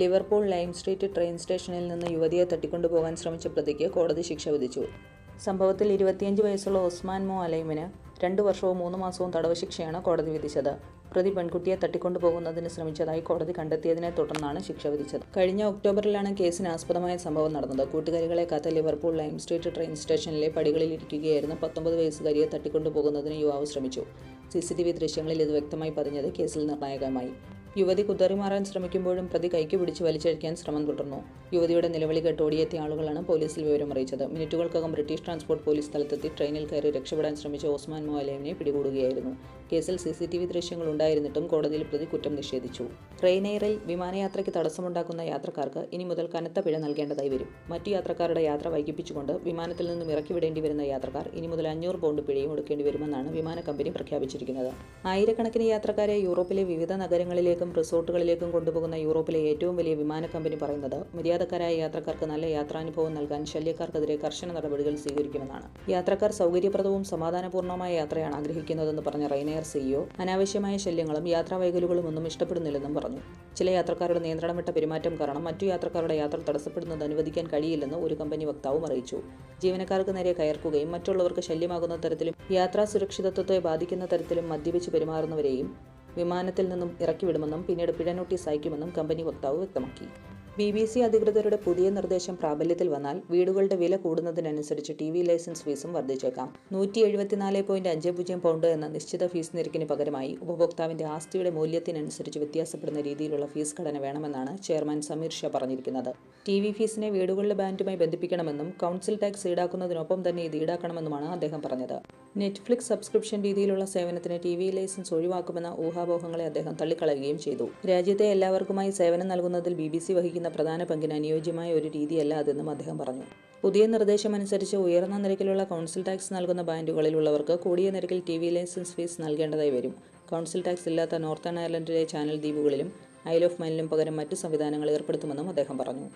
Liverpool lime street train സ്റ്റേഷനിൽ നിന്ന് യുവതിയെ തട്ടിക്കൊണ്ടുപോകാൻ ശ്രമിച്ച പ്രതിക്ക് കോടതി ശിക്ഷ വിധിച്ചു. സംഭവത്തിൽ ഇരുപത്തിയഞ്ച് വയസ്സുള്ള ഒസ്മാൻ മോ അലൈമിന് രണ്ട് വർഷവും മൂന്ന് മാസവും തടവ് ശിക്ഷയാണ് കോടതി വിധിച്ചത്. പ്രതി പെൺകുട്ടിയെ തട്ടിക്കൊണ്ടുപോകുന്നതിന് ശ്രമിച്ചതായി കോടതി കണ്ടെത്തിയതിനെ തുടർന്നാണ് ശിക്ഷ വിധിച്ചത്. കഴിഞ്ഞ ഒക്ടോബറിലാണ് കേസിന് ആസ്പദമായ സംഭവം നടന്നത്. കൂട്ടുകാരികളെ കാത്ത ലിവർപൂൾ ലൈം സ്ട്രീറ്റ് ട്രെയിൻ സ്റ്റേഷനിലെ പടികളിൽ ഇരിക്കുകയായിരുന്ന പത്തൊമ്പത് വയസ്സുകാരിയെ തട്ടിക്കൊണ്ടുപോകുന്നതിന് യുവാവ് ശ്രമിച്ചു. സി സി ടി വി ദൃശ്യങ്ങളിൽ ഇത് വ്യക്തമായി പതിഞ്ഞത് കേസിൽ നിർണായകമായി. യുവതി കുതറിമാറാൻ ശ്രമിക്കുമ്പോഴും പ്രതി കൈക്ക് പിടിച്ച് വലിച്ചഴിക്കാൻ ശ്രമം തുടർന്നു. യുവതിയുടെ നിലവിളി കേട്ട് ഓടിയെത്തിയ ആളുകളാണ് പോലീസിൽ വിവരം അറിയിച്ചത്. മിനിറ്റുകൾക്കകം ബ്രിട്ടീഷ് ട്രാൻസ്പോർട്ട് പോലീസ് സ്ഥലത്തെത്തി ട്രെയിനിൽ കയറി രക്ഷപ്പെടാൻ ശ്രമിച്ച ഓസ്മാൻ മോഅലേമിനെ പിടികൂടുകയായിരുന്നു. കേസിൽ സി സി ടി വി ദൃശ്യങ്ങൾ ഉണ്ടായിരുന്നിട്ടും കോടതിയിൽ പ്രതി കുറ്റം നിഷേധിച്ചു. ട്രെയിനെയറിൽ വിമാനയാത്രയ്ക്ക് തടസ്സമുണ്ടാക്കുന്ന യാത്രക്കാർക്ക് ഇനി മുതൽ കനത്ത പിഴ നൽകേണ്ടതായി വരും. മറ്റു യാത്രക്കാരുടെ യാത്ര വൈകിപ്പിച്ചുകൊണ്ട് വിമാനത്തിൽ നിന്നും ഇറക്കി വിടേണ്ടി വരുന്ന യാത്രക്കാർ ഇനി മുതൽ അഞ്ഞൂറ് പൗണ്ട് പിഴയും എടുക്കേണ്ടി വരുമെന്നാണ് വിമാന കമ്പനി പ്രഖ്യാപിച്ചിരിക്കുന്നത്. ആയിരക്കണക്കിന് യാത്രക്കാരെ യൂറോപ്പിലെ വിവിധ നഗരങ്ങളിലേക്കും റിസോർട്ടുകളിലേക്കും കൊണ്ടുപോകുന്ന യൂറോപ്പിലെ ഏറ്റവും വലിയ വിമാന കമ്പനി പറയുന്നത് മര്യാദക്കാരായ യാത്രക്കാർക്ക് നല്ല യാത്രാനുഭവം നൽകാൻ ശല്യക്കാർക്കെതിരെ കർശന നടപടികൾ സ്വീകരിക്കുമെന്നാണ്. യാത്രക്കാർ സൗകര്യപ്രദവും സമാധാനപൂർണമായ യാത്രയാണ് ആഗ്രഹിക്കുന്നതെന്ന് പറഞ്ഞ റൈനെയർ സിഇഒ അനാവശ്യമായ ശല്യങ്ങളും യാത്രാ വൈകലുകളും ഒന്നും ഇഷ്ടപ്പെടുന്നില്ലെന്നും പറഞ്ഞു. ചില യാത്രക്കാരുടെ നിയന്ത്രണം വിട്ട പെരുമാറ്റം കാരണം മറ്റു യാത്രക്കാരുടെ യാത്ര തടസ്സപ്പെടുന്നത് അനുവദിക്കാൻ കഴിയില്ലെന്ന് ഒരു കമ്പനി വക്താവും അറിയിച്ചു. ജീവനക്കാർക്ക് നേരെ കയർക്കുകയും മറ്റുള്ളവർക്ക് ശല്യമാകുന്ന തരത്തിലും യാത്രാ സുരക്ഷിതത്വത്തെ ബാധിക്കുന്ന തരത്തിലും മദ്യപിച്ച് പെരുമാറുന്നവരെയും വിമാനത്തിൽ നിന്നും ഇറക്കിവിടുമെന്നും പിന്നീട് പിഴ നോട്ടീസ് അയക്കുമെന്നും കമ്പനി വക്താവ് വ്യക്തമാക്കി. ബി ബി സി അധികൃതരുടെ പുതിയ നിർദ്ദേശം പ്രാബല്യത്തിൽ വന്നാൽ വീടുകളുടെ വില കൂടുന്നതിനനുസരിച്ച് ടി വി ലൈസൻസ് ഫീസും വർദ്ധിച്ചേക്കാം. നൂറ്റി എഴുപത്തിനാല് പോയിന്റ് അഞ്ച് പൂജ്യം പൗണ്ട് എന്ന നിശ്ചിത ഫീസ് നിരക്കിന് പകരമായി ഉപഭോക്താവിന്റെ ആസ്തിയുടെ മൂല്യത്തിനനുസരിച്ച് വ്യത്യാസപ്പെടുന്ന രീതിയിലുള്ള ഫീസ് ഘടന വേണമെന്നാണ് ചെയർമാൻ സമീർ ഷാ പറഞ്ഞിരിക്കുന്നത്. ടി വി ഫീസിനെ വീടുകളുടെ ബാൻഡുമായി ബന്ധിപ്പിക്കണമെന്നും കൗൺസിൽ ടാക്സ് ഈടാക്കുന്നതിനൊപ്പം തന്നെ ഇത് ഈടാക്കണമെന്നുമാണ് അദ്ദേഹം പറഞ്ഞത്. നെറ്റ്ഫ്ലിക്സ് സബ്സ്ക്രിപ്ഷൻ രീതിയിലുള്ള സേവനത്തിന് ടി വി ലൈസൻസ് ഒഴിവാക്കുമെന്ന ഊഹാപോഹങ്ങളെ അദ്ദേഹം തള്ളിക്കളയുകയും ചെയ്തു. രാജ്യത്തെ എല്ലാവർക്കുമായി സേവനം നൽകുന്നതിൽ ബി ബി സി വഹിക്കുന്ന പ്രധാന പങ്കിന് അനുയോജ്യമായ ഒരു രീതിയല്ല അതെന്നും അദ്ദേഹം പറഞ്ഞു. പുതിയ നിർദ്ദേശമനുസരിച്ച് ഉയർന്ന നിരക്കിലുള്ള കൗൺസിൽ ടാക്സ് നൽകുന്ന ബാൻഡുകളിലുള്ളവർക്ക് കൂടിയ നിരക്കിൽ ടി വി ലൈസൻസ് ഫീസ് നൽകേണ്ടതായി വരും. കൗൺസിൽ ടാക്സ് ഇല്ലാത്ത നോർത്തേൺ അയർലൻഡിലെ ചാനൽ ദ്വീപുകളിലും ഐൽ ഓഫ് മൈനിലും പകരം മറ്റു സംവിധാനങ്ങൾ ഏർപ്പെടുത്തുമെന്നും അദ്ദേഹം പറഞ്ഞു.